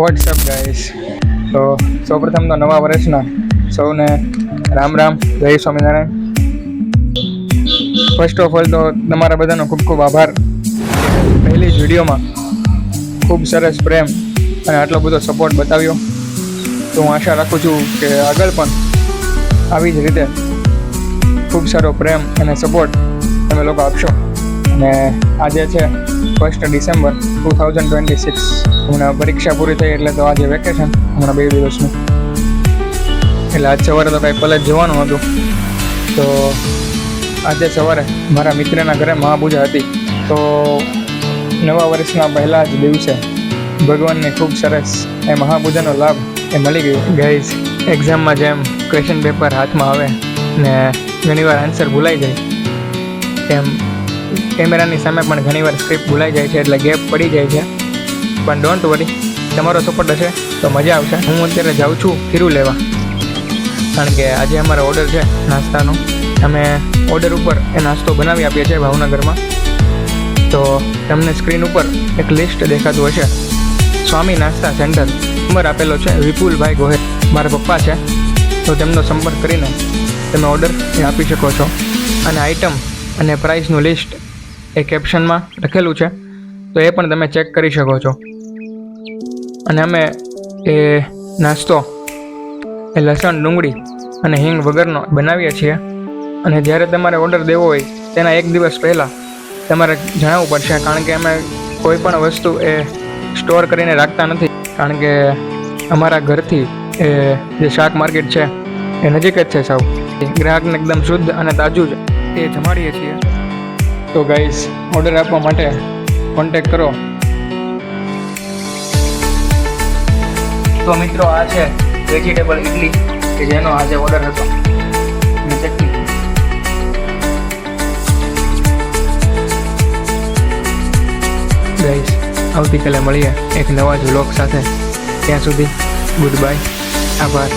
WhatsApp guys તો સૌપ્રથમ તો નવા વર્ષના સૌને રામ રામ, જય સ્વામિનારાયણ. ફર્સ્ટ ઓફ ઓલ તો તમારા બધાનો ખૂબ ખૂબ આભાર. પહેલી જ વિડીયોમાં ખૂબ સરસ પ્રેમ અને આટલો બધો સપોર્ટ બતાવ્યો. તો હું આશા રાખું છું કે આગળ પણ આવી જ રીતે ખૂબ સારો પ્રેમ અને સપોર્ટ તમે લોકો આપશો. અને આજે છે first December two thousand twenty six હમણાં પરીક્ષા પૂરી થઈ એટલે તો આજે વેકેશન હમણાં બે દિવસનું. એટલે આજ સવારે તો કાંઈ કોલેજ જવાનું હતું. તો આજે સવારે મારા મિત્રના ઘરે મહાપૂજા હતી. તો નવા વર્ષના પહેલા જ દિવસે ભગવાનને ખૂબ સરસ એ મહાપૂજાનો લાભ એ મળી ગયો. ગાઈઝ એક્ઝામમાં જેમ ક્વેશ્ચન પેપર હાથમાં આવે ને ઘણીવાર આન્સર ભૂલાઈ જાય, તેમ કેમેરાની સામે પણ ઘણીવાર સ્ક્રિપ્ટ ભૂલાઈ જાય છે એટલે ગેપ પડી જાય છે. પણ ડોન્ટ વરી તમારો સપોર્ટ હશે તો મજા આવશે. હું અત્યારે જાઉં છું ખીરું લેવા. કારણ કે આજે અમારો ઓર્ડર છે નાસ્તાનો. અમે ઓર્ડર ઉપર એ નાસ્તો બનાવી આપીએ છીએ ભાવનગરમાં. તો તમને સ્ક્રીન ઉપર એક લિસ્ટ દેખાતું હશે. સ્વામી નાસ્તા સેન્ટર નંબર આપેલો છે વિપુલભાઈ ગોહેલ. મારા પપ્પા છે. તો તેમનો સંપર્ક કરીને તમે ઓર્ડર આપી શકો છો. અને આઇટમ અને પ્રાઇસનું લિસ્ટ એ કેપ્શનમાં લખેલું છે. તો એ પણ તમે ચેક કરી શકો છો. અને અમે એ નાસ્તો, એ લસણ, ડુંગળી અને હિંગ વગરનો બનાવીએ છીએ. અને જ્યારે તમારે ઓર્ડર દેવો હોય, તેના એક દિવસ પહેલાં તમારે જણાવવું પડશે, કારણ કે અમે કોઈ પણ વસ્તુ એ સ્ટોર કરીને રાખતા નથી. કારણ કે અમારા ઘરથી એ જે શાક માર્કેટ છે, એ નજીક જ છે સાવ. ગ્રાહકને એકદમ શુદ્ધ અને તાજું જ એ જમાડીએ છીએ. તો ગાઈઝ ઓર્ડર આપવા માટે કોન્ટેક કરો. તો મિત્રો, આ છે વેજીટેબલ ઇડલી કે જેનો આજે ઓર્ડર હતો. ચટણી. ગાઈઝ આવતીકાલે મળીએ એક નવા જ વ્લોગ સાથે. ત્યાં સુધી ગુડ બાય આભાર.